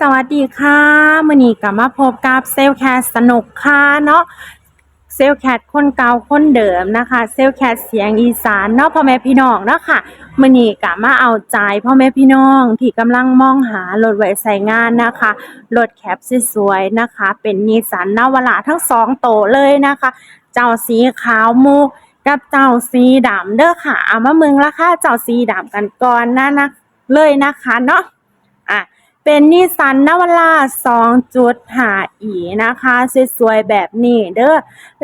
สวัสดีค่ะมื่อนี้กลับมาพบกับเซลแคสสนุกค่ะเนาะเซลแคทคนเก่าคนเดิมนะคะ เซลแคทเสียงอีสานเนาะพ่อแม่พี่น้องเนาะค่ะมื่อนี้กลับมาเอาใจพ่อแม่พี่น้องที่กำลังมองหารถไว้ใส่งานนะคะรถแคปสวยๆนะคะ เป็นนิสันนาวาร่าทั้งสองโตเลยนะคะ เจ้าสีขาวมุกกับเจ้าสีดำเด้อค่ะเอามาเมืองราคาเจ้าสีดำกันก่อนนะนะเลยนะคะเนาะ เป็นนิสสันนาวาร่า2.5 e นะคะ สวยๆ แบบนี้เด้อ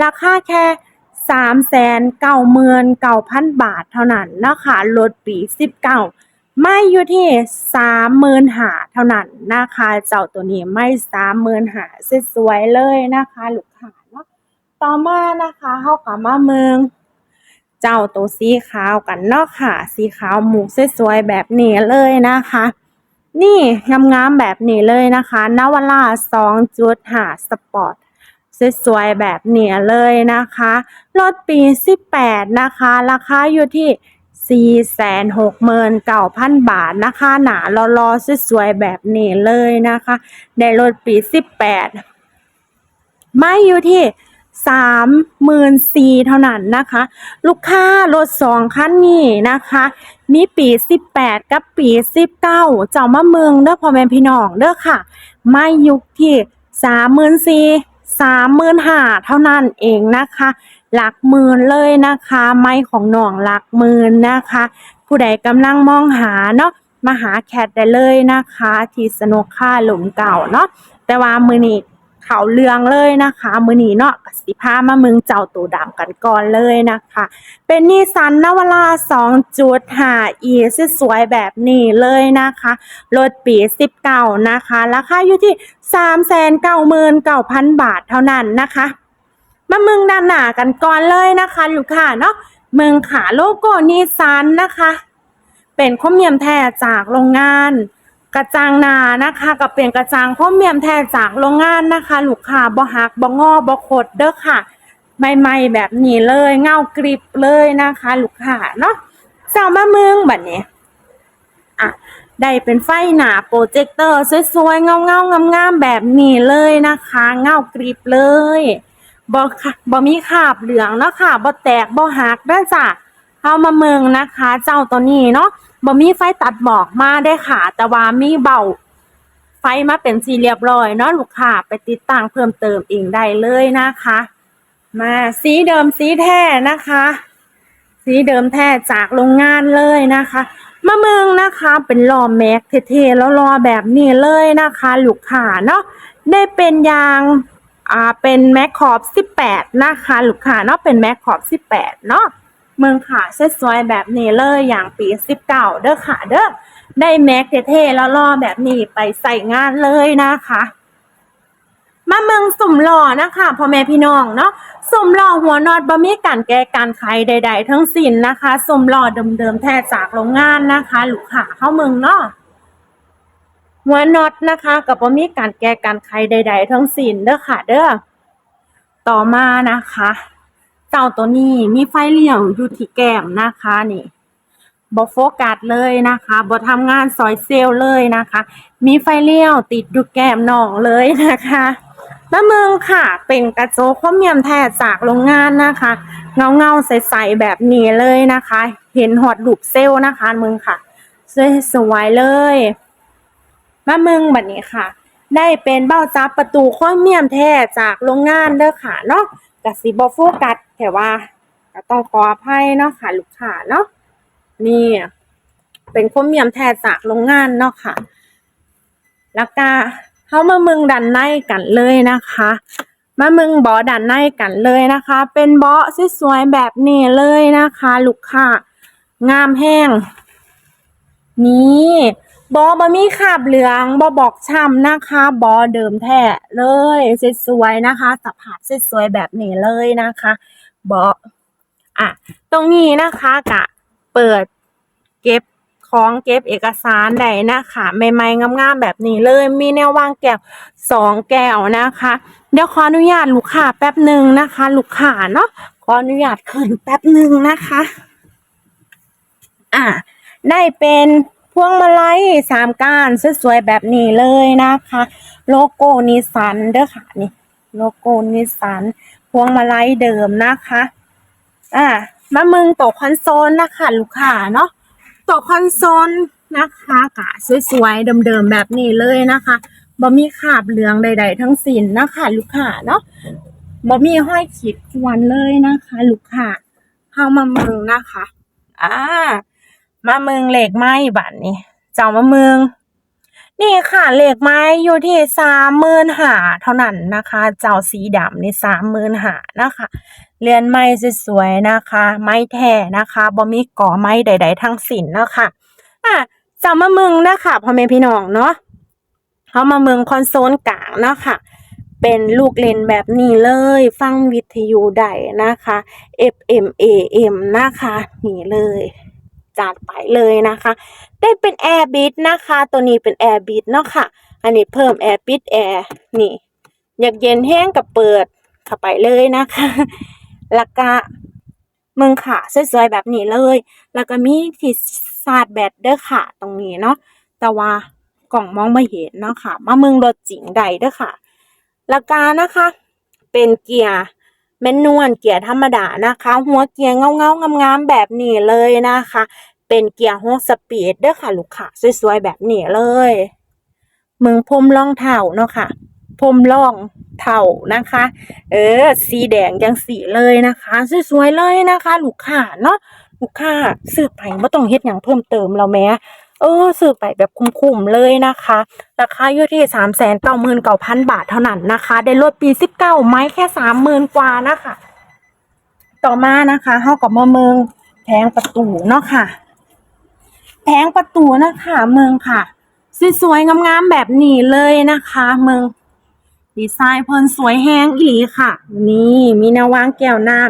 ราคาแค่399,000บาทเท่านั้นนะคะรถปี19ไม่อยู่ที่35,000เท่านั้นนะคะ เจ้าตัวนี้ไม่35,000สวยๆเลยนะคะลูกค้าเนาะต่อมานะคะเฮาก็มาเมือง เจ้าตัวสีขาวกันเนาะค่ะ สีขาวหมูสวยๆแบบนี้เลยนะคะ นี่งามๆแบบนี้เลยนะคะนาวาร่า2.5สปอร์ตสวยๆแบบนี้เลยนะคะ รถปี 18 นะคะ ราคาอยู่ที่ 469,000 บาทนะคะ หนารอๆสวยๆแบบนี้เลยนะคะ ได้รถปี 18ไม่อยู่ที่ สามหมื่นสี่เท่านั้นนะคะ ลูกค้ารถสองคันนี้นะคะ มีปีสิบแปดกับปีสิบเก้าเจ้ามาเมืองเด้อพ่อแม่พี่น้องเด้อค่ะ ไม่ยุคที่สามหมื่นสี่สามหมื่นห้าเท่านั้นเองนะคะ หลักหมื่นเลยนะคะ ไม้ของหน้องหลักหมื่นนะคะ ผู้ใดกำลังมองหาเนาะมาหาแคทได้เลยนะคะ ที่สนุกค่าหลุมเก่าเนาะแต่ว่ามือนี้ เขาเรืองเลยนะคะ มือนีเนาะกสิพามามืองเจ้าตัวดำกันก่อนเลยนะคะ เป็นนิสสันนาวาร่า2.5 e สวยแบบนี้เลยนะคะรถปี 19 นะคะ ราคาอยู่ที่ 399,000 บาทเท่านั้นนะคะ มามืองด้านหน้ากันก่อนเลยนะคะลูกค้าเนาะมืองขาโลโก้นิสสันนะคะ เป็นข้อมเมียมแท้จากโรงงาน กระจังหนานะคะก็เป็นกระจังข้อมเมียมแท้จากโรงงานนะคะ ลูกค้าบ่หักบ่งอบ่ขดเด้อค่ะใหม่ๆแบบนี้เลยเงากริบเลยนะคะ ลูกค้าเนาะเจ้ามาเมืองบัดนี้อะได้เป็นไฟหนาโปรเจคเตอร์สวยๆเงาๆงามๆแบบนี้เลยนะคะ เงากริบเลยบ่บ่มีคราบเหลืองเนาะค่ะบ่แตกบ่หักเด้อจ้ะ เอามาเมืองนะคะ เจ้าตัวนี้เนาะบ่มีไฟตัดหมอกมาได้ค่ะ แต่ว่ามีเบาไฟมาเป็นสีเรียบร้อยเนาะลูกค้าไปติดตั้งเพิ่มเติมเองได้เลยนะคะ มาสีเดิมสีแท้นะคะ สีเดิมแท้จากโรงงานเลยนะคะมะเมืองนะคะเป็นล้อแม็กเท่ๆแล้วล้อแบบนี้เลยนะคะ ลูกค้าเนาะได้เป็นยางอ่าเป็นแม็กขอบ 18 นะคะ ลูกค้าเนาะเป็นแม็กขอบ 18 เนาะ เมืองขาสวยแบบนี้เลยอย่างปี19เด้อค่ะเด้อได้แม็กเท่ๆแล้วล้อแบบนี้ไปใส่งานเลยนะคะมาเมืองสุ่มหล่อนะคะพ่อแม่พี่น้องเนาะสุ่มหล่อหัวนอดบะมีการแก้การไขใด ๆ ทั้งสิ้นนะคะสุ่มหล่อเดิมๆแท้จากโรงงานนะคะลูกค้าเข้าเมืองเนาะหัวน็อตนะคะกับบะมีการแก้การไขใด ๆ ทั้งสิ้นเด้อค่ะเด้อต่อมานะคะ เจ้าตัวนี้มีไฟเลี้ยวอยู่ที่แก้มนะคะนี่บอโฟกัสเลยนะคะบอทำงานซอยเซลเลยนะคะ มีไฟเลี้ยวติดดูแก้มน้องเลยนะคะแล้วเมืองค่ะ เป็นกระโจกข้อมเมียมแท้จากโรงงานนะคะ เงาเงาๆใสๆแบบนี้เลยนะคะ เห็นหอดลูปเซลนะคะเมืองค่ะ สวยเลยมาเมืองแบบนี้ค่ะ ได้เป็นเบ้าจับประตูข้อมเมียมแท้จากโรงงานเด้อค่ะเนาะ กสิบอโฟกัสแต่ว่าก็ต้องขออภัยเนาะค่ะลูกค้าเนาะนี่เป็นข้าวเมียมแท้จากโรงงานเนาะค่ะ แล้วก็เข้ามาเมืองดันในกันเลยนะคะ มาเมืองบอดันในกันเลยนะคะ เป็นบาะสวยๆแบบนี้เลยนะคะ ลูกค้างามแห้ง นี่ บอบะมีคราบเหลืองบอบอกช้ำนะคะ บอเดิมแท้เลยสวยๆนะคะสภาพสวยๆแบบนี้เลยนะคะบออะตรงนี้นะคะกะเปิดเก็บของเก็บเอกสารได้นะคะใหม่ๆงามๆแบบนี้เลยมีแนววางแก้วสองแก้วนะคะ เดี๋ยวขออนุญาตลูกค้าแป๊บหนึ่งนะคะ ลูกค้าเนาะขออนุญาตขึ้นแป๊บหนึ่งนะคะ อะได้เป็น วงมาลัยสามก้านสวยๆแบบนี้เลยนะคะ โลโก้นิสันเด้อค่ะนี่ โลโก้นิสันพวงมาลัยเดิมนะคะอ่ามามึงตะคอนโซลนะคะลูกค้าเนาะตะคอนโซลนะคะกะสวยๆเดิมๆแบบนี้เลยนะคะบ่มีคราบเหลืองใด ๆ ทั้งสิ้นนะคะลูกค้าเนาะบ่มีห้อยขีดข่วนเลยนะคะ ลูกค้าเข้ามาเมืองนะคะ อ่า มาเมืองเหล็กไม้บัดนี้เจ้ามาเมือง นี่ค่ะเหล็กไม้อยู่ที่สามหมื่นหาเท่านั้นนะคะ เจ้าสีดำนี่สามหมื่นหานะคะเรือนไม้สวยๆนะคะ ไม้แท้นะคะบ่มีก่อไม้ใด ๆ ทั้งสิ้นนะคะอะเจ้ามาเมืองนะคะพ่อแม่พี่น้องเนาะเขามาเมืองคอนโซลกลางนะค่ะเป็นลูกเล่นแบบนี้เลย ฟังวิทยุได้นะคะ FM AM นะคะ นี่เลย จัดไปเลยนะคะ ได้เป็นแอร์บิดนะคะ ตัวนี้เป็นแอร์บิดเนาะค่ะ อันนี้เพิ่มแอร์ปิดแอร์นี่ อยากเย็นแห้งกับเปิดเข้าไปเลยนะคะแล้วก็มึงค่ะสวยๆแบบนี้เลย แล้วก็มีที่ชาร์แบตเด้อค่ะ ตรงนี้เนาะแต่ว่ากล่องมองไม่เห็นเนาะค่ะ มาเมืองรถจริงใดเด้อค่ะ แล้วก็นะคะ เป็นเกียร์ แมนนวลเกียร์ธรรมดานะคะ หัวเกียร์เงาเงางามๆแบบนี้เลยนะคะ เป็นเกียร์หกสปีดเด้อค่ะลูกค้าสวยๆแบบนี้เลยมึงพรมร่องเท้าเนาะค่ะพรมร่องเท้านะคะ เออ สีแดงจังสีเลยนะคะสวยๆเลยนะคะ ลูกค้าเนาะลูกค้าซื้อไปไม่ต้องเฮ็ดอย่างเพิ่มเติมแล้วแม้ เออซื้อไปแบบคุ้มๆเลยนะคะ ราคาอยู่ที่สามแสนเก้าหมื่นเก้าพันบาทเท่านั้นนะคะ ได้ลดปีสิบเก้าไม้แค่สามหมื่นกว่านะคะ ต่อมานะคะเฮากับมาเมืองแผงประตูเนาะค่ะแผงประตูนะคะเมืองค่ะสวยๆงามๆแบบนี้เลยนะคะ เมืองดีไซน์เพิ่นสวยแฮงอีหลีค่ะ นี่มีนววางแก้วน้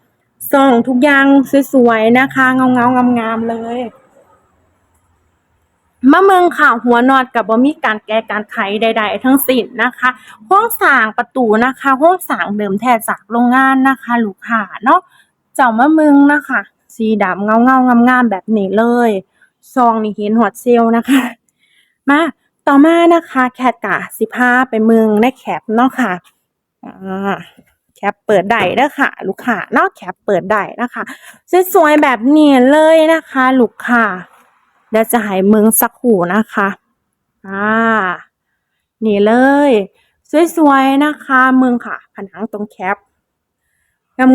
ำส่องทุกอย่างสวยๆนะคะ เงาๆงามๆเลย มะเมืองค่ะหัวนอดกับบ่มีการแก้การไขใด ๆ ทั้งสิ้นนะคะห้องสางประตูนะคะห้องสางเดิมแท้จากโรงงานนะคะลูกค้าเนาะเจ้ามะเมืองนะคะ สีดำเงาเงางามๆแบบนี้เลยซองนี่เห็นหัวเซลลนะคะมาต่อมานะคะแคทกะสิพาไปเมืองในแคปเนาะค่ะอ่าแคปเปิดได้เด้อค่ะ ลูกค้าเนาะแคปเปิดได้นะคะสวยๆแบบนี้เลยนะคะ ลูกค้า เดี๋ยวจะให้มึงสักหูนะคะอ่านี่เลย สวยๆนะคะมึงค่ะ ผนังตรงแคป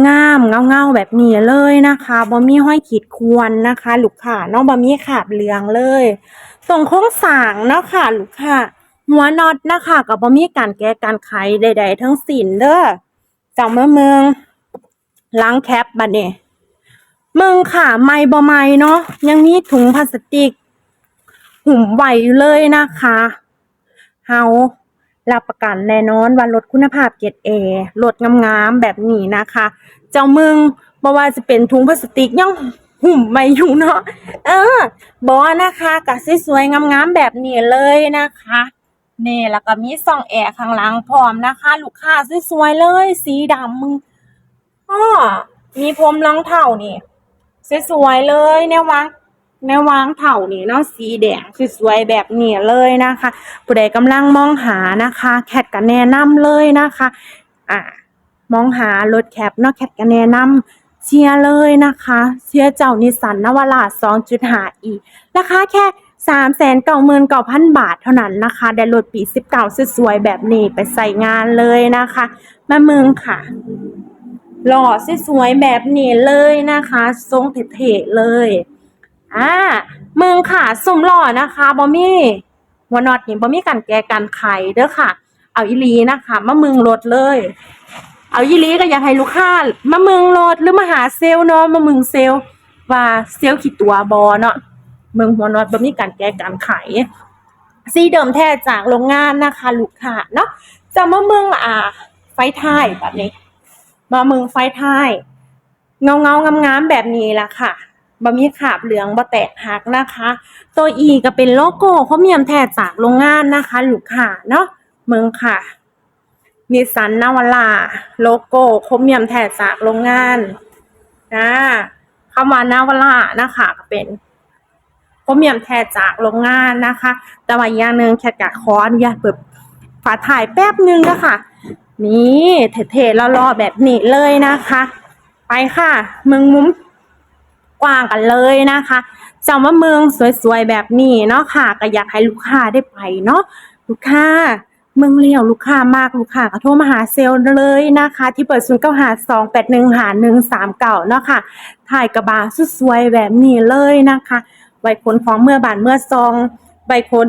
งามๆเงาๆแบบนี้เลยนะคะบ่มีห้อยขีดควรนะคะลูกค้าเน้องบ่มีขาบเหลืองเลยตรงโค้งสางเนาะค่ะลูกค้าหัวน็อตนะคะก็บ่มีการแก้การไขใด ๆ ทั้งสิ้นเด้อจำมาเมืองล้างแคปบัดนี้ มึงค่ะไม่บ่ไม่เนาะยังมีถุงพลาสติก หุ่มไหวอยู่เลยนะคะเฮารับประกันแน่นอนว่าลดคุณภาพเกรดเอลดงามๆแบบนี้นะคะ เจ้ามึงบ่ว่าจะเป็นถุงพลาสติกยังหุ่มไว้อยู่เนาะเออบอนะคะกะสวยๆงามๆแบบนี้เลยนะคะนี่แล้วก็มีส่องแอร์ข้างหลังพร้อมนะคะ ลูกค้าสวยๆเลย สีดำมึงอ้อมีพรมรองเท้านี่ สวยๆเลยแนววางแนววางเถานี่เนาะสีแดงสวยๆแบบนี้เลยนะคะผู้ใดกำลังมองหานะคะ แคทก็แนะนำเลยนะคะ อ่ามองหารถแคปเนาะแคทก็แนะนำเชียร์เลยนะคะ เชียร์เจ้านิสันนวาร่า2.5 e ราคาแค่399,000บาทเท่านั้นนะคะ ได้รถปี19สวยๆแบบนี้ไปใส่งานเลยนะคะแม่เมืองค่ะ หล่อสวยแบบนี้เลยนะคะ ทรงเท่ๆเลย อ่ามืองค่ะสุ่มหล่อนะคะบอมี่หัวน็อตนี่บอมี่กันแกกันไข่เด้อค่ะ เอาอีลีนะคะมาเมืองรถเลย เอาอีลีก็อยากให้ลูกค้ามาเมืองรถหรือมาหาเซลเนาะมามืองเซลว่าเซลขีดตัวบอเนาะมืองหัวนอตบอมี่กันแกกันไข่สีเดิมแท้จากโรงงานนะคะ ลูกค้าเนาะจะมามืองอ่าไฟท้ายแบบนี้ มาเมืองไฟท้าย เงาเงางามงามแบบนี้ละค่ะบะมีขาบเหลืองบะแตกหักนะคะ ตัว E ก็เป็นโลโก้เขาเมียมแท้จากโรงงานนะคะลูกค้าเนาะเมืองค่ะนิสันนาวาร่าโลโก้เขาเมียมแท้จากโรงงานนะคำว่านาวาร่านะคะก็เป็นมเมียมแท้จากโรงงานนะคะ แต่ว่าอย่างหนึ่งแคทกะขออนุญาตเปิดฝาถ่ายแป๊บนึงนะคะ นี่เท่ๆล้วรอแบบนี้เลยนะคะ ไปค่ะเมืองมุ้มกว้างกันเลยนะคะจำว่าเมืองสวยๆแบบนี้เนาะค่ะ ก็อยากให้ลูกค้าได้ไปเนาะลูกค้าเมืองเลี้ยวลูกค้ามากลูกค้าก็โทรมาหาเซลเลยนะคะ ที่เปิดศูนย์เก้าหาสองแปดหนึ่งหาหนึ่งสามเก่าเนาะค่ะถ่ายกระบะสวยๆแบบนี้เลยนะคะใบขนของเมื่อบานเมื่อซองใบขน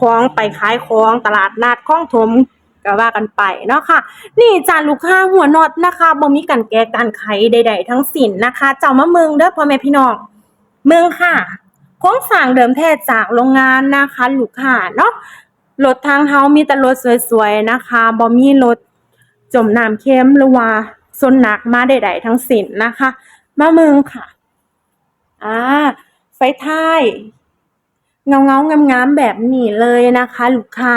ของไปขายของตลาดนัดข้องถม ก็ว่ากันไปเนาะค่ะ นี่จานลูกค้าหัวน็อตนะคะบ่มีกันแก้กันไขใด ๆ ทั้งสิ้นนะคะ เจ้ามาเมืองเด้อพ่อแม่พี่น้องเมืองค่ะโคงสร้างเดิมแท้จากโรงงานนะคะ ลูกค้าเนาะรถทางเฮามีแต่รถสวยๆนะคะบ่มีรถจมน้ำเค็มหรือว่าซนหนักมาใดๆทั้งสิ้นนะคะ มาเมืองค่ะอ่าไฟท้าย เงาเงางามงามๆแบบนี้เลยนะคะ ลูกค้า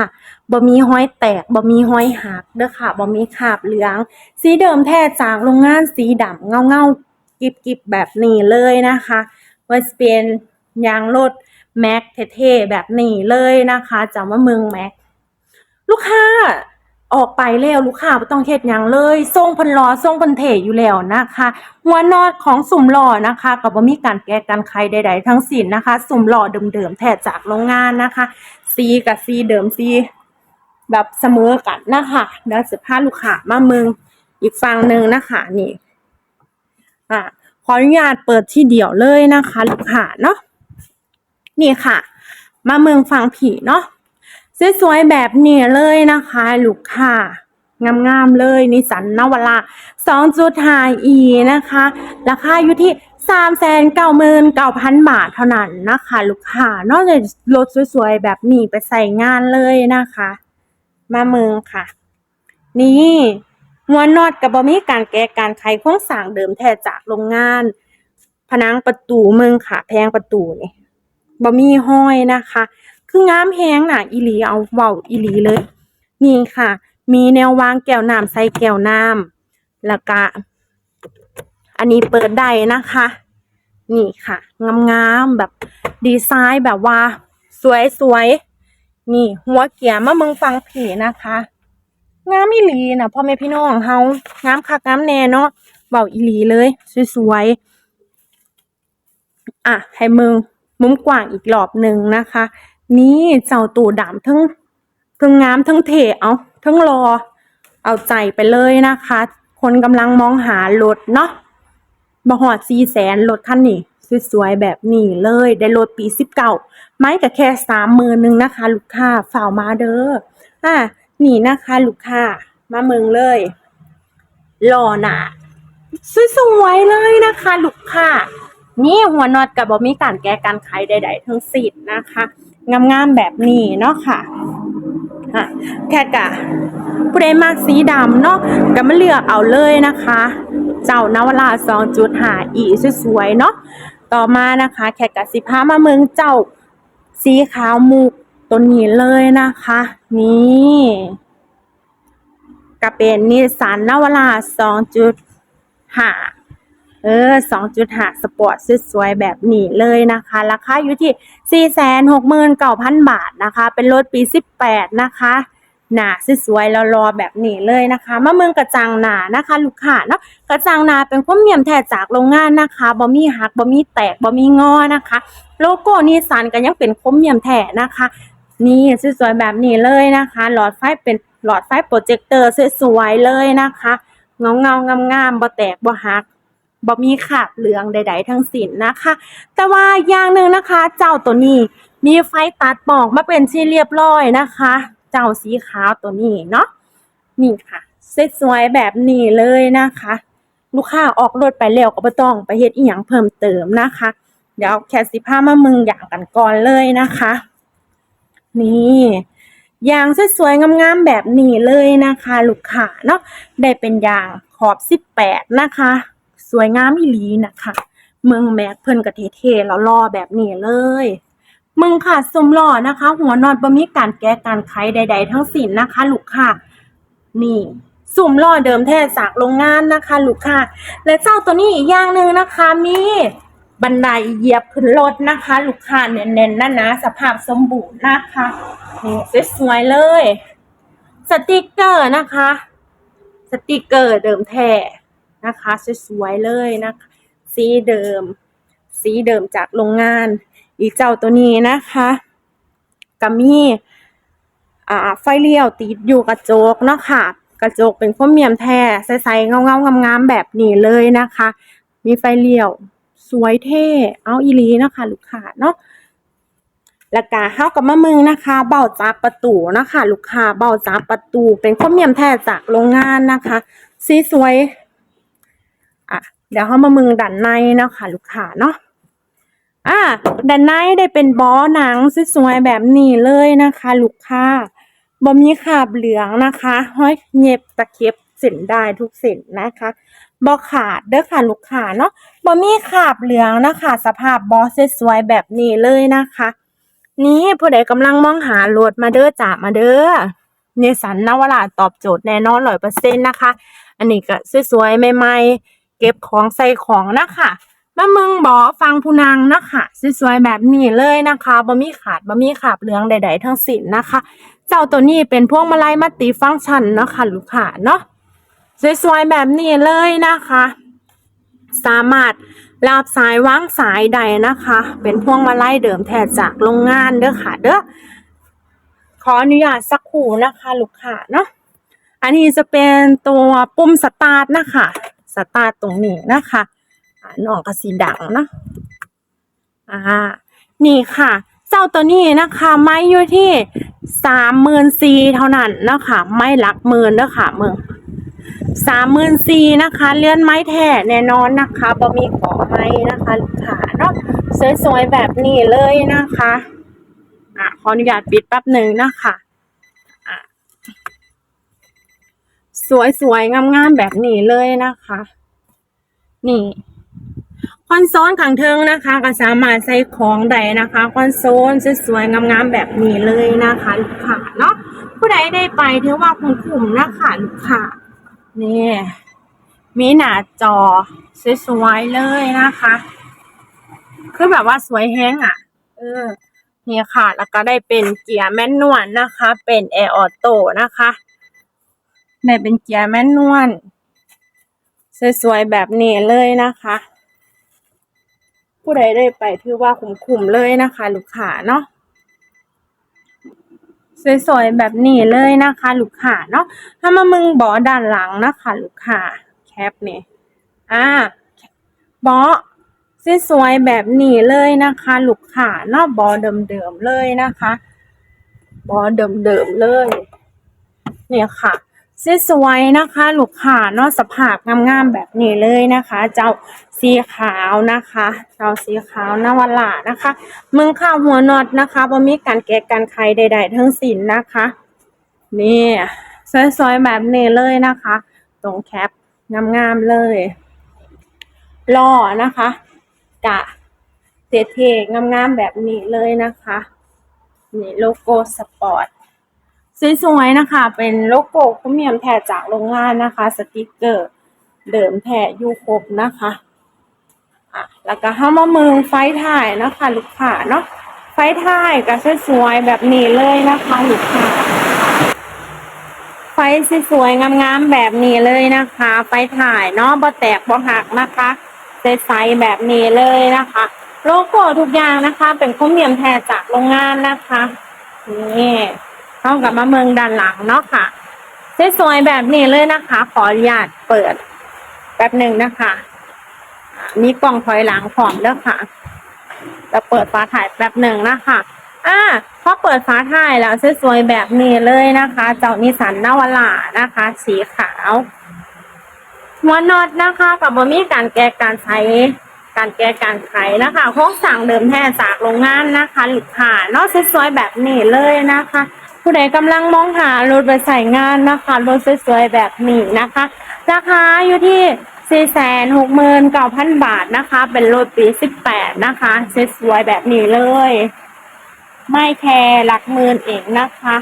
บ่มีห้อยแตกบ่มีห้อยหักเด้อค่ะบ่มีขาบเหลือง สีเดิมแท้จากโรงงานสีดำเงาเงากิบกิบแบบนี้เลยนะคะว่าจะเป็นยางรถแม็กเท่ๆแบบนี้เลยนะคะจำว่าเมืองแม็กลูกค้า ออกไปแล้วลูกค้าบ่ต้องเฮ็ดหยังเลยทรงเพิ่นรอทรงเพิ่นเทอยู่แล้วนะคะ หัวนอดของสุ่มหล่อนะคะก็บ่มีการแก้กันไขใด ๆ ทั้งสิ้นนะคะ สุ่มหล่อเดิมๆแท้จากโรงงานนะคะ สีกับสีเดิมสีแบบเสมอกันนะคะเดี๋ยวสิพาลูกค้ามาเมืองอีกฝั่งหนึ่งนะคะนี่อะขออนุญาตเปิดที่เดียวเลยนะคะ ลูกค้าเนาะนี่ค่ะ มาเมืองฟังผีเนาะ สวยๆแบบนี้เลยนะคะ ลูกค้างามๆเลยนิสันนวาร่า2.5 e นะคะ ราคาอยู่ที่ 399,000 บาทเท่านั้นนะคะ ลูกค้านอกจากรถสวยๆ แบบนี้ไปใส่งานเลยนะคะ มาเมืองค่ะ นี่หัวนอตกับบอมีการแก้การไขโครงสร้างเดิมแท้จากโรงงาน ผนังประตูเมืองค่ะ แพงประตูนี่บอมีห้อยนะคะ คืองามแฮงน่ะ อีหลีเอาเว้าอีหลีเลย นี่ค่ะ มีแนววางแก้วน้ำใส่แก้วน้ำแล้วก็อันนี้เปิดได้นะคะ นี่ค่ะ งามๆแบบดีไซน์แบบว่า สวยๆ นี่ หัวเกียร์มาเมืองฟังผีนะคะงามอีหลีนะพ่อแม่พี่น้องเฮางามคักงามแน่เนาะเบาอีหลีเลย สวยๆ อะ ให้มืองมุมกว้างอีกรอบหนึ่งนะคะ นี่เจ้าตูดำทั้งทั้งงามทั้งเทเอาทั้งรอ เอาใจไปเลยนะคะ คนกำลังมองหารถเนาะบ่ฮอดสี่แสนรถคันนี้สวยๆแบบนี้เลย ได้รถปีสิบเก้าไม้ก็แค่สามหมื่นหนึ่งนะคะ ลูกค้าฝ่าวมาเด้ออะนี่นะคะ ลูกค้ามาเมืองเลยหล่อหนาสวยๆเลยนะคะ ลูกค้านี่หัวน็อตกับบอมีการแก้การไขใด ๆ ทั้งสิ้นนะคะ งามๆแบบนี้เนาะค่ะอะแค่กะผู้ใดมากสีดำเนาะก็มาเลือกเอาเลยนะคะ เจ้านาวรา2.5อีสวยๆเนาะต่อมานะคะ แขกกะสิพามาเมืองเจ้าสีขาวมุกตัวนี้เลยนะคะ นี่ก็เป็นนิสันนาวาร่า2.5 เออสองจุดหสปอร์ตสวยๆแบบนี้เลยนะคะ ราคาอยู่ที่469,000บาทนะคะ เป็นรถปี18นะคะหนาสวยๆแล้วรอแบบนี้เลยนะคะมาเมืองกระจังหนานะคะ ลูกค้าเนาะกระจังหนาเป็นความเมียมแท้จากโรงงานนะคะบ่มีหักบ่มีแตกบ่มีงอนะคะ โลโก้นิสสันก็ยังเป็นคมเมียมแท้นะคะ นี่สวยๆแบบนี้เลยนะคะ หลอดไฟเป็นหลอดไฟโปรเจคเตอร์สวยๆเลยนะคะเงาเงางามงามๆบ่แตกบ่หัก บ่มีคราบเหลืองใด ๆ ทั้งสิ้นนะคะ แต่ว่าอย่างหนึ่งนะคะ เจ้าตัวนี้มีไฟตัดหมอกมาเป็นที่เรียบร้อยนะคะ เจ้าสีขาวตัวนี้เนาะนี่ค่ะสวยๆแบบนี้เลยนะคะ ลูกค้าออกรถไปแล้วก็บ่ต้องไปเฮ็ดอีหยังเพิ่มเติมนะคะ เดี๋ยวแค่สิพามามึงอย่างกันก่อนเลยนะคะ นี่ยางสวยๆงามๆแบบนี้เลยนะคะ ลูกค้าเนาะได้เป็นยางขอบ 18 นะคะ สวยงามอีหลีนะคะเมืองแม็กเพิ่นก็เท่ๆแล้วรอแบบนี้เลย มึงค่ะซุมล้อนะคะ หัวนอนบ่มีการแก้การไขใด ๆ ทั้งสิ้นนะคะ ลูกค้านี่สุ่มล่อเดิมแท้จากโรงงานนะคะ ลูกค้าและเจ้าตัวนี้อีกอย่างหนึ่งนะคะ มีบันไดเหยียบขึ้นรถนะคะ ลูกค้าเน้นๆนะนะสภาพสมบูรณ์นะคะนี่สวยๆเลย สติกเกอร์นะคะ สติกเกอร์เดิมแท้ นะคะสวยๆเลยนะคะ สีเดิม สีเดิมจากโรงงาน อีกเจ้าตัวนี้นะคะก็มีอ่าไฟเลี้ยวติดอยู่กระจกเนาะค่ะ กระจกเป็นโครเมียมแท้ใสๆเงาๆงามๆแบบนี้เลยนะคะ มีไฟเลี้ยวสวยเท่เอาอีลีนะคะลูกค้าเนาะแล้วก็เฮากับมะมึงนะคะ เบาจับประตูนะคะ ลูกค้าเบาจับประตู เป็นโครเมียมแท้จากโรงงานนะคะ สีสวย อะเดี๋ยวเฮามามึงด้านในเนาะค่ะลูกค้าเนาะอ่าด้านในได้เป็นบอหนังสวยๆแบบนี้เลยนะคะ ลูกค้าบ่มีคราบเหลืองนะคะห้อยเย็บตะเข็บเส้นได้ทุกเส้นนะคะบ่ขาดเด้อค่ะลูกค้าเนาะบ่มีคราบเหลืองนะคะ สภาพบอสวยๆแบบนี้เลยนะคะ นี่ผู้ใดกำลังมองหารถมาเด้อจ้ามาเด้อเนสันนวราตอบโจทย์แน่นอน100%นะคะ อันนี้ก็สวยๆใหม่ๆ เก็บของใส่ของนะคะมามึงบอฟังผู้นางนะคะสวยๆแบบนี้เลยนะคะบ่มีขาดบ่มีขาบเหลืองใด ๆ ทั้งสิ้นนะคะ เจ้าตัวนี้เป็นพวงมาลัยมัลติฟังก์ชันนะค่ะลูกค้าเนาะสวยๆแบบนี้เลยนะคะ สามารถรับสายวางสายใดนะคะ เป็นพวงมาลัยเดิมแท้จากโรงงานเด้อค่ะ เด้อขออนุญาตสักครู่นะคะ ลูกค้าเนาะอันนี้จะเป็นตัวปุ่มสตาร์ทนะคะ สตาร์ตรงนี้นะคะน้องกระสีดังนะอ่านี่ค่ะ เจ้าตัวนี้นะคะ ไม้อยู่ที่สามหมื่นสี่เท่านั้นนะคะ ไม่หลักหมื่นเด้อค่ะเมืองสามหมื่นสี่นะคะเลื่อนไม้แท้แน่นอนนะคะบ่มีขอไม้นะคะลูกค้าเนาะสวยๆแบบนี้เลยนะคะอะขออนุญาตปิดแป๊บหนึ่งนะคะ สวยๆงามๆแบบนี้เลยนะคะ นี่คอนโซลขังเทิงนะคะ ก็สามารถใส่ของได้นะคะ คอนโซลสวยๆงามๆแบบนี้เลยนะคะลูกค้าเนาะผู้ใดได้ไปถือว่าคุ้มนะคะลูกค้านี่มีหน้าจอสวยๆเลยนะคะ คือแบบว่าสวยแฮงอะ เออนี่ค่ะ แล้วก็ได้เป็นเกียร์แมนนวลนะคะ เป็นแอร์ออโต้นะคะ ได้เป็นเกียร์แมนนวลสวยๆแบบนี้เลยนะคะ ผู้ใดได้ไปถือว่าคุ้มๆเลยนะคะ ลูกค้าเนาะสวยๆแบบนี้เลยนะคะ ลูกค้าเนาะถ้ามามึงบอด้านหลังนะคะ ลูกค้าแคปนี่ยอ่าบอสวยๆแบบนี้เลยนะคะ ลูกค้าเนาะบอเดิมๆเลยนะคะ บอเดิมๆเลย เนี่ยค่ะ สวยนะคะ ลูกค้าเนาะสภาพงามๆแบบนี้เลยนะคะ เจ้าสีขาวนะคะ เจ้าสีขาวนวลานะคะมึงข้าวหัวน็อตนะคะบ่มีการแกะการไขใด ๆ ทั้งสิ้นนะคะ นี่สวยๆแบบนี้เลยนะคะ ตรงแคปงามๆเลยล้อนะคะกะเท่ๆงามๆแบบนี้เลยนะคะ นี่โลโก้สปอร์ต สวยๆนะคะ เป็นโลโก้คุ้มเมียมแท้จากโรงงานนะคะ สติกเกอร์เดิมแท้ยูครบนะคะอะแล้วก็ห้ามามือไฟถ่ายนะคะลูกค้าเนาะไฟถ่ายก็สวยๆแบบนี้เลยนะคะลูกค้าไฟสวยๆงามๆแบบนี้เลยนะคะ ไฟถ่ายเนาะบ่แตกบ่หักนะคะใสๆแบบนี้เลยนะคะ โลโก้ทุกอย่างนะคะ เป็นคุ้มเมียมแท้จากโรงงานนะคะนี่ เข้ากับมาเมืองด้านหลังเนาะค่ะสวยๆแบบนี้เลยนะคะ ขออนุญาตเปิดแป๊บหนึ่งนะคะมีกล่องถอยหลังพร้อมแล้วค่ะ จะเปิดฝาถ่ายแป๊บหนึ่งนะคะอ่าพอเปิดฝาถ่ายแล้วสวยๆแบบนี้เลยนะคะ เจ้านิสันนาวลานะคะ สีขาวหัวน็อตนะคะกับบมีการแก้การใช้การแก้การไขนะคะโครงสั่งเดิมแท้จากโรงงานนะคะหลูกค้าเนาะสวยๆแบบนี้เลยนะคะ ผู้ใดกำลังมองหารถไปใส่งานนะคะ รถสวยๆแบบนี้นะคะ ราคาอยู่ที่469,000บาทนะคะ เป็นรถปี18นะคะสวยๆแบบนี้เลย ไม่แคร์หลักหมื่นเองนะคะ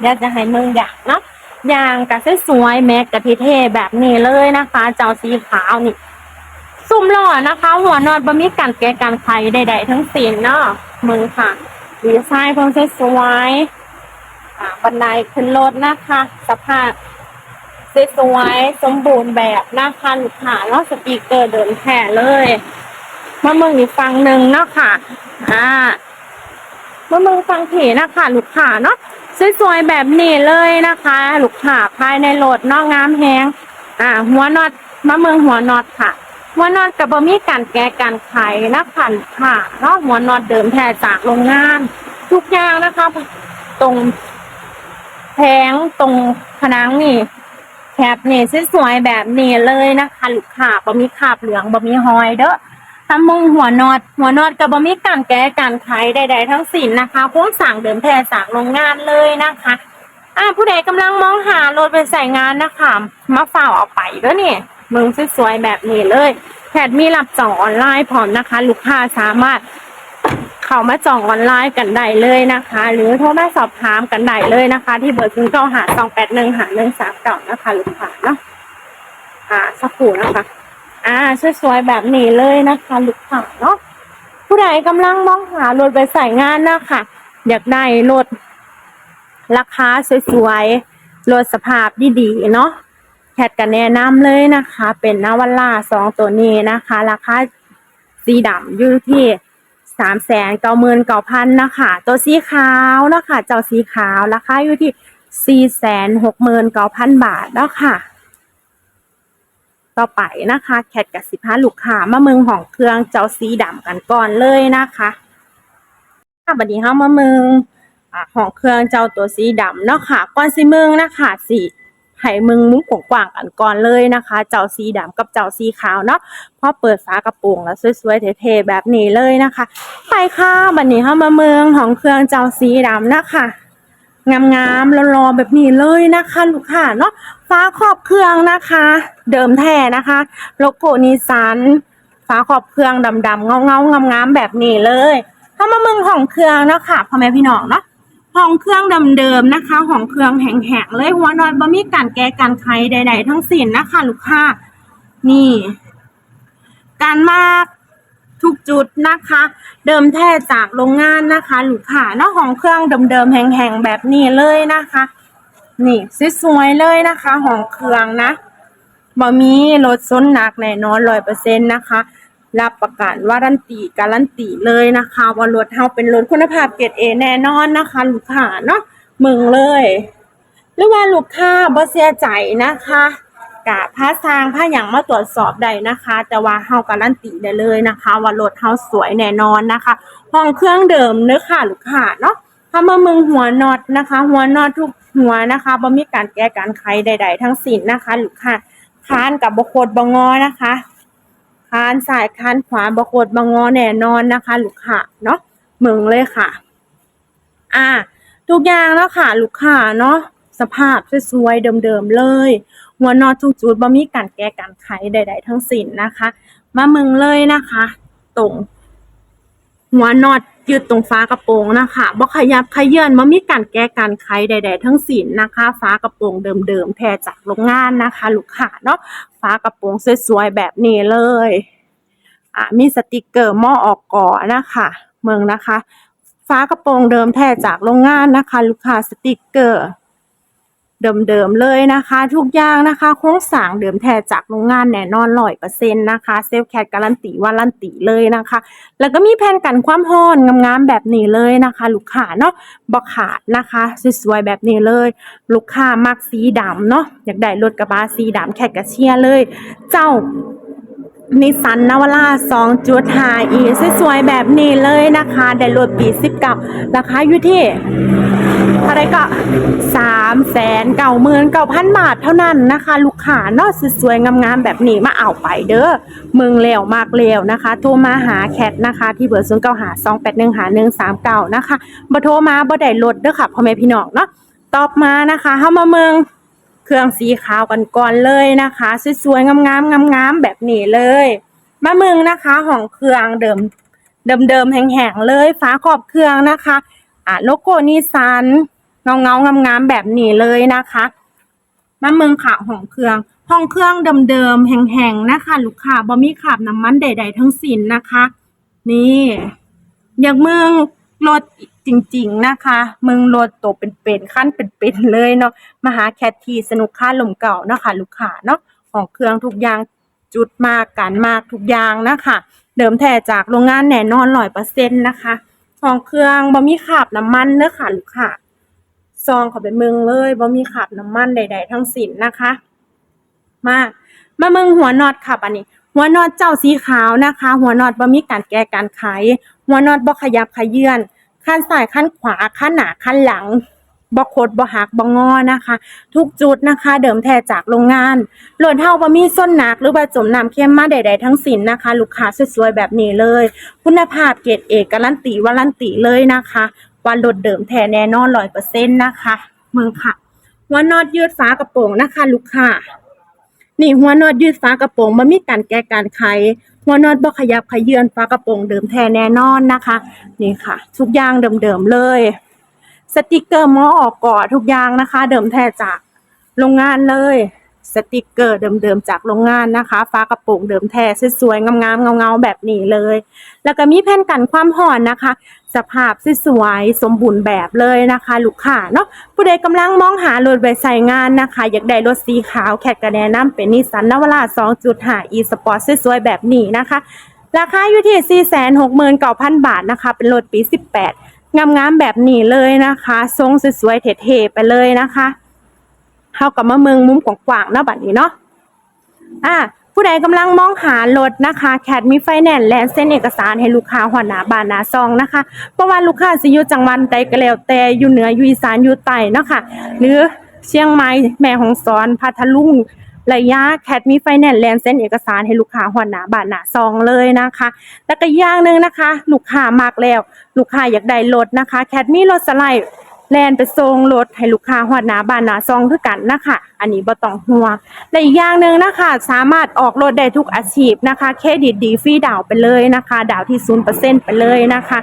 เดี๋ยวจะให้เมืองอยางเนาะอย่างกับสวยๆแม็กกับพีเทแบบนี้เลยนะคะ เจ้าสีขาวนี่ซุ่มหล่อนะคะ หัวนอนบะมีกันแกกันไขใดๆทั้งสิ้นเนาะมึงค่ะดีไซน์เพิ่งสวยๆ บันไดขึ้นรถนะคะ สภาพสวยสมบูรณ์แบบนะคะลูกค้าเนาะสปีกเกอร์เดินแผ่เลยมาเมืองอีกฝั่งหนึ่งเนาะค่ะ อ่ามาเมืองฟังผีนะคะลูกค้าเนาะสวยๆแบบนี้เลยนะคะ ลูกค้าภายในรถนอกงามแฮงอ่า หัวน็อตมาเมืองหัวน็อตค่ะหัวน็อตกับบะมีการแก้การไขนะคะลูกค่ะเนาะหัวน็อตเดิมแท้จากโรงงาน ทุกอย่างนะคะ ตรง แผงตรงผนังนี่แคบนี่สวยๆแบบนี้เลยนะคะลูกค้าบะมีคราบเหลืองบะมีหอยเด้อทำมุงหัวนอด หัวนอดกับบะมีการแก้การไขใดๆทั้งสิ้นนะคะโค้งสั่งเดิมแท้สั่งโรงงานเลยนะคะอ่าผู้ใดกำลังมองหารถไปใส่งานนะคะมาฝ่าเอาไปเด้อเนี่ยมึงสวยๆแบบนี้เลยแพทมีรับจองออนไลน์พร้อมนะคะ ลูกค้าสามารถ เข้ามาจองออนไลน์กันได้เลยนะคะ หรือโทรมาสอบถามกันได้เลยนะคะ ที่เบอร์ศูนย์เก้าหาสองแปดหนึ่งหาหนึ่งสามเก้านะคะลูกค้าเนาะอ่าสักครู่นะคะอ่าสวยๆแบบนี้เลยนะคะลูกค้าเนาะผู้ใดกำลังมองหารถไปใส่งานนะคะ อยากได้รถราคาสวยๆรถสภาพดีๆเนาะแคทกันแนะนำเลยนะคะ เป็นนาวาร่าสองตัวนี้นะคะ ราคาสีดำอยู่ที่ สามแสนเก้าหมื่นเก้าพันนะคะตัวสีขาวนะคะเจ้าสีขาวราคาอยู่ที่สี่แสนหกหมื่นเก้าพันบาทนะค่ะ ต่อไปนะคะแคทกับสิบห้าลูกค้ามาเมืองของเครื่องเจ้าสีดำกันก่อนเลยนะคะค่ะบัดนี้เฮามาเมืองอ่าของเครื่องเจ้าตัวสีดำเนาะค่ะก่อนสิเมืองนะคะสิ ให้มึงมุ้งกว้างๆกันก่อนเลยนะคะ เจ้าสีดำกับเจ้าสีขาวเนาะพอเปิดฝากระโปรงแล้วสวยๆเท่ๆแบบนี้เลยนะคะ ไปค่ะบัดนี้เฮามาเมืองของเครื่องเจ้าสีดำนะคะงามๆรอๆแบบนี้เลยนะคะลูกค้าเนาะฟ้าขอบเครื่องนะคะ เดิมแท้นะคะ โลโก้นิสันฟ้าขอบเครื่องดำๆเงาๆงามๆแบบนี้เลยเข้ามาเมืองของเครื่องเนาะค่ะพ่อแม่พี่น้องเนาะ ห้องเครื่องเดิมๆนะคะของเครื่องแห้งๆเลยหัวนอนบ่มีการแก้การไขใด ๆ ทั้งสิ้นนะคะ ลูกค้า นี่ การมากทุกจุดนะคะ เดิมแท้จากโรงงานนะคะ ลูกค้าเนาะของเครื่องเดิมๆแห้งๆแบบนี้เลยนะคะ นี่สวยๆเลยนะคะของเครื่องนะบ่มีรถส้นหนักแน่นอนร้อยเปอร์เซ็นต์นะคะ รับประกันวารันตีการันตีเลยนะคะ ว่ารถเฮาเป็นรถคุณภาพเกรดเอแน่นอนนะคะ ลูกค้าเนาะมึงเลย หรือว่าลูกค้าบ่เสียใจนะคะกะพาสร้างพาหยังมาตรวจสอบได้นะคะ แต่ว่าเฮาการันตีได้เลยนะคะ ว่ารถเฮาสวยแน่นอนนะคะ ห้องเครื่องเดิมเนื้อค่ะลูกค้าเนาะถ้ามามึงหัวน็อตนะคะ หัวน็อตทุกหัวนะคะบ่มีการแก้การไขใด ๆ ทั้งสิ้นนะคะลูกค้าค้านกับบโคดบงอนะคะ คานซ้ายคานขวาบกดบงอแน่นอนนะคะ ลูกค้าเนาะเมืองเลยค่ะ อ่า ทุกอย่างแล้วค่ะ ลูกค้าเนาะสภาพสวยๆเดิมๆเลย หัวนอนทุกจุดบ่มีการแก้การไขใด ๆ ทั้งสิ้นนะคะ มาเมืองเลยนะคะ ตรง หัวนอด ยืดตรงฟ้ากระโปรงนะคะบ่ขยับขยื่นบ่มีการแก้การไขใด ๆ ทั้งสิ้นนะคะ ฟ้ากระโปรงเดิมๆแท้จากโรงงานนะคะ ลูกค้าเนาะฟ้ากระโปรงสวยๆแบบนี้เลยอะมีสติกเกอร์หม้อออกก่อนะคะ เมืองนะคะ ฟ้ากระโปรงเดิมแท้จากโรงงานนะคะ ลูกค้าสติกเกอร์ เดิมๆเลยนะคะ ทุกอย่างนะคะ โครงสร้างเดิมแท้จากโรงงานแน่นอนร้อยเปอร์เซ็นต์นะคะเซลแคทการันตีว่ารันตีเลยนะคะ แล้วก็มีแผ่นกันความร้อนงามๆแบบนี้เลยนะคะ ลูกค้าเนาะบ่ขาดนะคะสวยๆแบบนี้เลย ลูกค้ามักสีดำเนาะอยากได้รถกระบะสีดำแคทกระเชียเลย เจ้านิสันนาวาร่า2.5 e สวยๆแบบนี้เลยนะคะ ได้รถปี 19ราคาอยู่ที่ เท่าไรก็3แสนเก้าหมื่นเก้าพันบาทเท่านั้นนะคะ ลูกค้าเนาะสวยๆงามๆแบบนี้มาเอาไปเด้อเมืองเลวมากเลวนะคะ โทรมาหาแคทนะคะ ที่เบอร์0 9 5 2 8 1 5 1 3 9นะคะบ่โทรมาบ่ได้ลดเด้อค่ะพ่อแม่พี่น้องเนาะตอบมานะคะเฮามาเมืองเครื่องสีขาวกันก่อนเลยนะคะสวยๆงามๆงามๆแบบนี้เลยมาเมึงนะคะของเครื่องเดิมเดิมๆแห้งๆเลยฟ้าขอบเครื่องนะคะ อ่าโลโก้นิสสันเงาๆงางามๆแบบนี้เลยนะคะมาเมืองขาวของเครื่อง ห้องเครื่องเดิมๆแห้งๆนะคะลูกค้าบ่มีขาบน้ำมันใด ๆ ทั้งสิ้นนะคะ นี่อยากเมืองรถจริง ๆนะคะ เมืองรถตัวเป็นๆขั้นเป็นๆเลยเนาะมหาแคททีสนุกค่าลมเก่าเนาะค่ะลูกค้าเนาะของเครื่องทุกอย่างจุดมากการมากทุกอย่างนะคะ เดิมแท้จากโรงงานแน่นอนร้อยเปอร์เซ็นต์นะคะ ของเครื่องบ่มีขาบน้ำมันเด้อค่ะลูกค้าซองเขาไปเมืองเลยบ่มีขาบน้ำมันใด ๆ ทั้งสิ้นนะคะ มามาเมืองหัวนอดค่ะอันนี้ หัวนอดเจ้าสีขาวนะคะ หัวนอดบ่มีการแก้การไขหัวนอดบ่ขยับขยื่นขั้นซ้ายขั้นขวาขั้นหน้าขั้นหลัง บ่คดบ่หักบ่งอนะคะ ทุกจุดนะคะ เดิมแท้จากโรงงานโหลดเฮาบ่มีส้นหนักหรือว่าจมน้ำเค็มมาใด ๆ ทั้งสิ้นนะคะ ลูกค้าสวยๆแบบนี้เลย คุณภาพเกรดเอกการันตีวารันตีเลยนะคะวันรถเดิมแท้แน่นอน100%นต์นะคะเมืองค่ะหัวนอตยืดฝากระโปรงนะคะ ลูกค้านี่หัวนอตยืดฝากระโปรงมันมีการแก้การไขหัวนอตบ่ขยับขยื่นฝากระโปรงเดิมแท้แน่นอนนะคะ นี่ค่ะ ทุกอย่างเดิมๆเลย สติกเกอร์หมอออกก่อทุกอย่างนะคะ เดิมแท้จากโรงงานเลย สติกเกอร์เดิมๆจากโรงงานนะคะฝากระโปรงเดิมแท้สวยๆงามๆเงาๆแบบนี้เลย แล้วก็มีแผ่นกันความร้อนนะคะ สภาพสวยๆสมบูรณ์แบบเลยนะคะลูกค้าเนาะผู้ใดกำลังมองหารถไว้ใช้งานนะคะ อยากได้รถสีขาวแคทกระแนะนำเป็นนิสสันนวาร่า2.5 e sport สวยๆแบบนี้นะคะ ราคาอยู่ที่ 469,000 บาทนะคะ เป็นรถปี 18 งามๆแบบนี้เลยนะคะทรงสวยๆเท่ๆไปเลยนะคะเฮากับมาเมืองมุมกว้างๆเนาะบัดนี้เนาะอ่าผู้ใดกำลังมองหารถนะคะ แคดมีไฟแนนซ์และเส้นเอกสารให้ลูกค้าหัวหน้าบ้านหนาซองนะคะ เพราะว่าลูกค้าสิอยู่จังหวัดใดก็แล้วแต่อยู่เหนืออยู่อีสานอยู่ใต้เนาะค่ะหรือเชียงใหม่แม่ฮ่องสอนพัทลุง ระยะแคดมีไฟแนนซ์แลนเส้นเอกสารให้ลูกค้าหัวหน้าบ้านหนาซองเลยนะคะ แล้วก็อย่างหนึ่งนะคะ ลูกค้ามากแล้ว ลูกค้าอยากได้รถนะคะ แคดมีรถสไลด์แลนไปส่งรถให้ลูกค้าหัวหน้าบ้านหนาซองคือกันนะคะ อันนี้บ่ต้องห่วงและอีกอย่างหนึ่งนะคะ สามารถออกรถได้ทุกอาชีพนะคะ เครดิตดีฟรีดาวน์ไปเลยนะคะ ดาวน์ที่ศูนย์เปอร์เซ็นต์ไปเลยนะคะ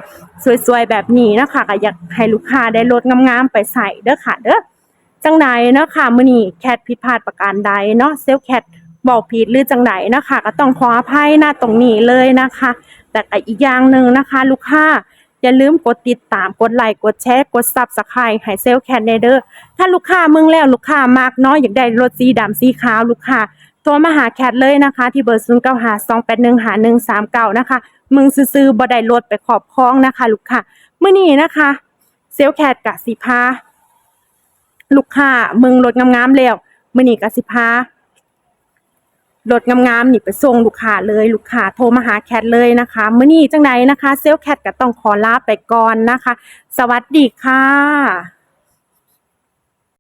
สวยๆ แบบนี้นะคะก็อยากให้ลูกค้าได้รถงามๆไปใส่เด้อค่ะเด้อ จังใดเนาะค่ะมื้อนี้แคทผิดพลาดประการใดเนาะเซลแคทบอกผิดหรือจังใดเนาะค่ะก็ต้องขออภัยนะตรงนี้เลยนะคะ แต่อีกอย่างหนึ่งนะคะ ลูกค้าอย่าลืมกดติดตามกดไลค์กดแชร์กด Subscribe ให้เซลแคทเด้อถ้าลูกค้ามึงแล้วลูกค้ามากเนาะอยากได้รถสีดำสีขาวลูกค้าโทรมาหาแคทเลยนะคะ ที่เบอร์0 9 5 2 8 1 5 1 3 9นะคะ มึงซื้อๆบ่ได้รถไปขอบคล้องนะคะ ลูกค้ามื้อนี้นะคะ เซลแคทกะสิพา ลูกค้ามึงรถงามๆแล้วมื่อนี้กะสิพารถงามๆนี่ไปส่งลูกค้าเลยลูกค้าโทรมาหาแคทเลยนะคะมื่อนี้จังใดนะคะ เซลแคทก็ต้องขอลาไปก่อนนะคะ สวัสดีค่ะ